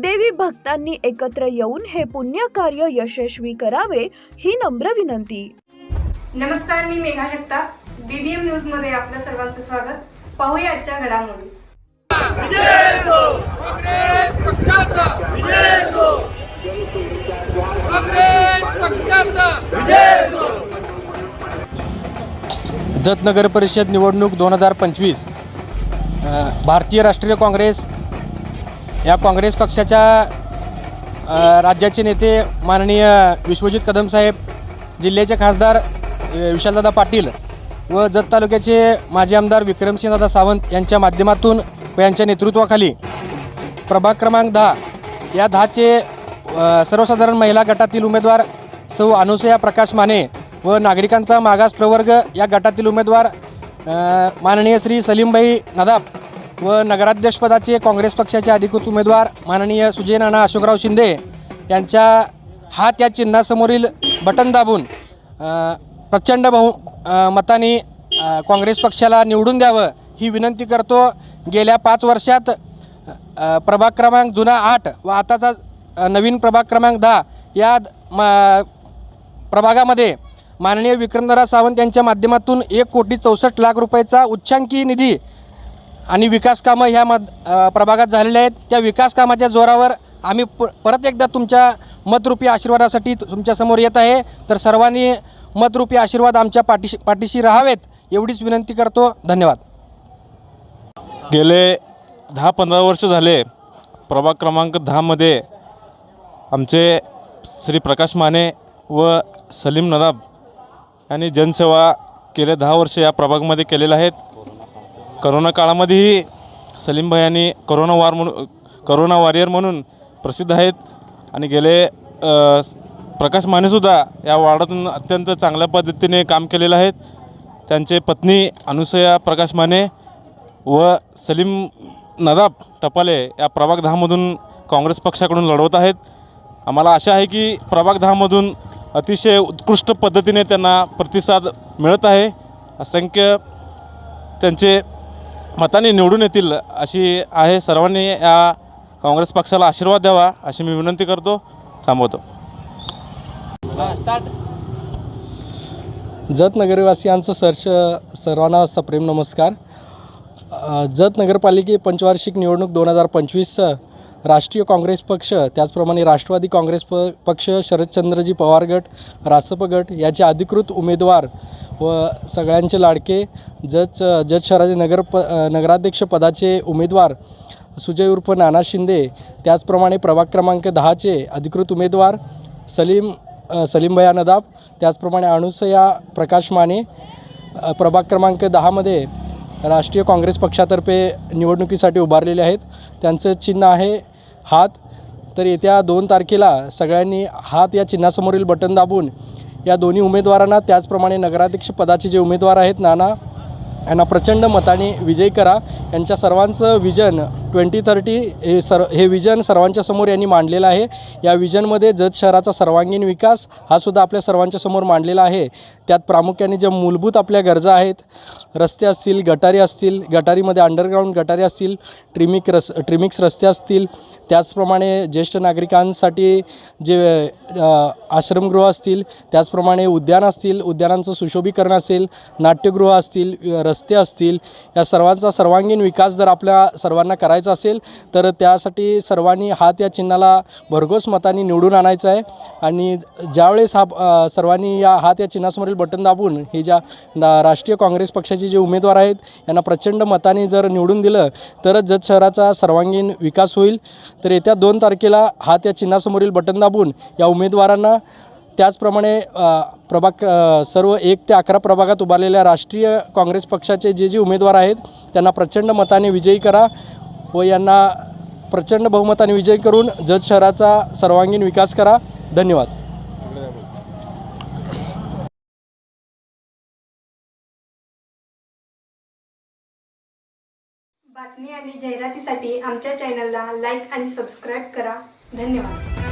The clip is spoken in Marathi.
देवी भक्तांनी एकत्र येऊन हे पुण्य कार्य यशस्वी करावे ही नम्र विनंती. नमस्कार मी मेघा जगताप बीबीएम न्यूजमध्ये आपलं सर्वांचं स्वागत. पाहूया आजच्या घडामोडी. काँग्रेस पक्षाचा विजय असो काँग्रेस पक्षाचा जत नगर परिषद निवडणूक दोन हजार पंचवीस भारतीय राष्ट्रीय काँग्रेस या काँग्रेस पक्षाच्या राज्याचे नेते माननीय विश्वजित कदम साहेब जिल्ह्याचे खासदार विशालदादा पाटील व जत तालुक्याचे माजी आमदार विक्रमसिंहदादा सावंत यांच्या माध्यमातून व यांच्या नेतृत्वाखाली प्रभाग क्रमांक दहा या दहाचे सर्वसाधारण महिला गटातील उमेदवार सौ अनुसया प्रकाश माने व नागरिकांचा मागास प्रवर्ग या गटातील उमेदवार माननीय श्री सलीमभाई नदाब व नगराध्यक्षपदाचे काँग्रेस पक्षाचे अधिकृत उमेदवार माननीय सुजय नाना अशोकराव शिंदे यांच्या हात या चिन्हासमोरील बटन दाबून प्रचंड बहु मताने काँग्रेस पक्षाला निवडून द्यावं ही विनंती करतो. गेल्या पाच वर्षात प्रभाग क्रमांक जुना आठ व आताचा नवीन प्रभाग क्रमांक दहा या मा प्रभागामध्ये माननीय विक्रमदारा सावंत यांच्या माध्यमातून एक कोटी चौसष्ट लाख रुपयाचा उच्चांकी निधी आणि विकास कामं ह्या मद प्रभागात झालेल्या आहेत. त्या विकास कामाच्या जोरावर आम्ही प परत एकदा तुमच्या मतरूपी आशीर्वादासाठी तुमच्यासमोर येत आहे. तर सर्वांनी मतरूपी आशीर्वाद आमच्या पाठीशी पाठीशी राहावेत एवढीच विनंती करतो. धन्यवाद. गेले दहा पंधरा वर्ष झाले. प्रभाग क्रमांक दहामध्ये आमचे श्री प्रकाश माने व सलीम नदाब यांनी जनसेवा गेले दहा वर्ष या प्रभागमध्ये केलेल्या आहेत. करोना काळामध्येही सलीम भाई करोना वार म्हणून करोना वॉरियर म्हणून प्रसिद्ध आहेत. आणि गेले प्रकाश मानेसुद्धा या वार्डातून अत्यंत चांगल्या पद्धतीने काम केलेलं आहेत. त्यांचे पत्नी अनुसया प्रकाश माने व सलीम नदाब टपाले या प्रभाग दहामधून काँग्रेस पक्षाकडून लढवत आहेत. आम्हाला आशा आहे की प्रभाग दहामधून अतिशय उत्कृष्ट पद्धतीने त्यांना प्रतिसाद मिळत आहे. असंख्य त्यांचे मताने निवडून येतील अशी आहे. सर्वांनी या काँग्रेस पक्षाला आशीर्वाद द्यावा अशी मी विनंती करतो. थांबवतो. जत नगरवासियांचं सर्च सर्वांना सप्रेम नमस्कार. जत नगरपालिके पंचवार्षिक निवडणूक दोन हजार पंचवीस राष्ट्रीय काँग्रेस पक्ष त्याचप्रमाणे राष्ट्रवादी काँग्रेस प पक्ष शरदचंद्रजी पवार गट रासप गट याचे अधिकृत उमेदवार व सगळ्यांचे लाडके जज जज शहराचे नगर प नगराध्यक्षपदाचे नगराध्यक्ष पदाचे उमेदवार सुजय उर्फ नाना शिंदे त्याचप्रमाणे प्रभाग क्रमांक दहाचे अधिकृत उमेदवार सलीम सलीमभया नदाब त्याचप्रमाणे अणुसया प्रकाश माने प्रभाग क्रमांक दहामध्ये राष्ट्रीय काँग्रेस पक्षातर्फे निवडणुकीसाठी उभारलेले आहेत. त्यांचं चिन्ह आहे हात. तर येत्या दोन तारखेला सगळ्यांनी हात या चिन्हासमोरील बटन दाबून या दोन्ही उमेदवारांना त्याचप्रमाणे नगराध्यक्ष पदाचे जे उमेदवार आहेत नाना यांना प्रचंड मताने विजयी करा. यांच्या सर्वांचं विजन ट्वेंटी थर्टी हे सर हे विजन सर्वांच्या समोर यांनी मांडलेलं आहे. या विजनमध्ये जत शहराचा सर्वांगीण विकास हा सुद्धा आपल्या सर्वांच्या समोर मांडलेला आहे. त्यात प्रामुख्याने ज्या मूलभूत आपल्या गरजा आहेत रस्ते असतील गटारी असतील गटारीमध्ये अंडरग्राऊंड गटारी असतील ट्रिमिक रस ट्रिमिक्स रस्ते असतील त्याचप्रमाणे ज्येष्ठ नागरिकांसाठी जे आश्रमगृह असतील त्याचप्रमाणे उद्यान असतील उद्यानांचं सुशोभीकरण असेल नाट्यगृह असतील अ, रस्ते असतील या सर्वांचा सर्वांगीण विकास जर आपल्या सर्वांना करायचा असेल तर त्यासाठी सर्वांनी हात या चिन्हाला भरघोस मताने निवडून आणायचं आहे. आणि ज्यावेळेस हा सर्वांनी या हात या चिन्हासमोरील बटन दाबून हे ज्या राष्ट्रीय काँग्रेस पक्षाचे जे उमेदवार आहेत यांना प्रचंड मताने जर निवडून दिलं तरच जत शहराचा सर्वांगीण विकास होईल. तर येत्या दोन तारखेला हात या चिन्हासमोरील बटन दाबून या उमेदवारांना त्याचप्रमाणे प्रभाग सर्व एक ते अकरा प्रभागात उभारलेल्या राष्ट्रीय काँग्रेस पक्षाचे जे जे उमेदवार आहेत त्यांना प्रचंड मताने विजयी करा व यांना प्रचंड बहुमताने विजयी करून जत शहराचा सर्वांगीण विकास करा. धन्यवाद. बातमी आणि जाहिरातीसाठी आमच्या चॅनलला लाईक आणि सबस्क्राईब करा. धन्यवाद.